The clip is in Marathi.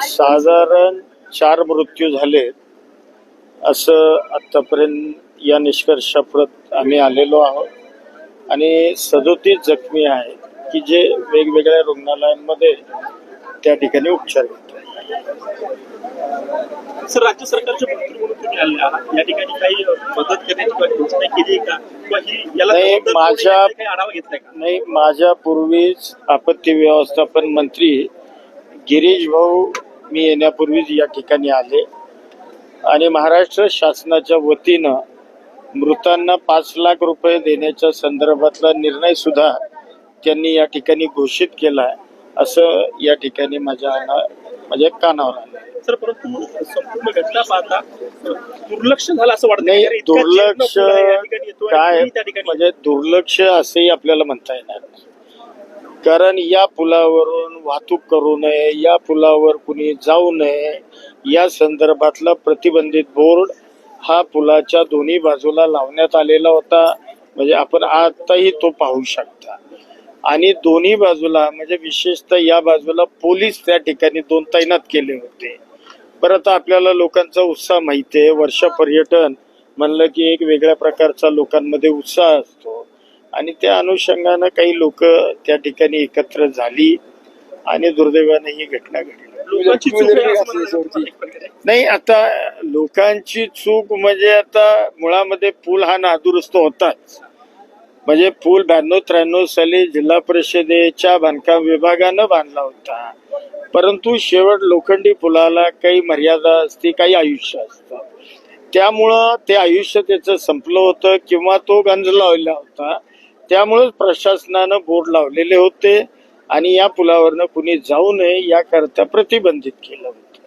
साधारण चार मृत्यू झाले. असं आतापर्यंत या निष्कर्षाप्रत आम्ही आलेलो आहोत. आणि सदोतीस जखमी आहेत की जे वेगवेगळ्या रुग्णालयांमध्ये त्या ठिकाणी उपचार घेतात. सर राज्य सरकारचे मंत्री म्हणून तुम्ही आले आहात? या ठिकाणी काही मदत करण्याची किंवा योजना केली आहे का? किंवा याला नाही, जबाबदार कोणी माझ्या- याचा काही आढावा घेतलाय का? नाही माझ्या पूर्वीच आपत्ती व्यवस्थापन मंत्री गिरीश भाऊ मी येण्यापूर्वीच या ठिकाणी आले. आणि महाराष्ट्र शासनाच्या वतीनं मृतांना पाच लाख रुपये देण्याच्या संदर्भातला निर्णय सुद्धा त्यांनी या ठिकाणी घोषित केला असं या ठिकाणी माझ्या माझ्या कानावर आलं सर परंतु संपूर्ण घटना पाहता दुर्लक्ष झालं असं वाटतं नाही दुर्लक्ष आहे काय म्हणजे दुर्लक्ष असंही आपल्याला म्हणता येणार नाही. कारण या पुलावरून वाहतूक करू नये या पुलावर कुणी जाऊ नये या संदर्भातला प्रतिबंधित बोर्ड हा पुलाच्या दोन्ही बाजूला लावण्यात आलेला होता. म्हणजे आपण आताही तो पाहू शकता. आणि दोन्ही बाजूला म्हणजे विशेषतः या बाजूला पोलीस त्या ठिकाणी दोन तैनात केले होते. परत आपल्याला लोकांचा उत्साह माहिती आहे. वर्ष पर्यटन म्हणलं की एक वेगळ्या प्रकारचा लोकांमध्ये उत्साह असतो. आणि त्या अनुषंगानं काही लोक त्या ठिकाणी एकत्र झाली आणि दुर्दैवाने ही घटना घडली. नाही आता लोकांची चूक म्हणजे आता मुळामध्ये पूल हा नादुरुस्त होताच. म्हणजे पूल ब्याण्णव त्र्याण्णव साली जिल्हा परिषदेच्या बांधकाम विभागानं बांधला होता. परंतु शेवट लोखंडी पुलाला काही मर्यादा असते काही आयुष्य असतं. त्यामुळं ते आयुष्य त्याचं संपलं होतं किंवा तो गंज लावलेला होता. त्यामुळेच प्रशासनानं बोर्ड लावलेले होते आणि या पुलावरनं कुणी जाऊ नये याकरता प्रतिबंधित केलं होतं.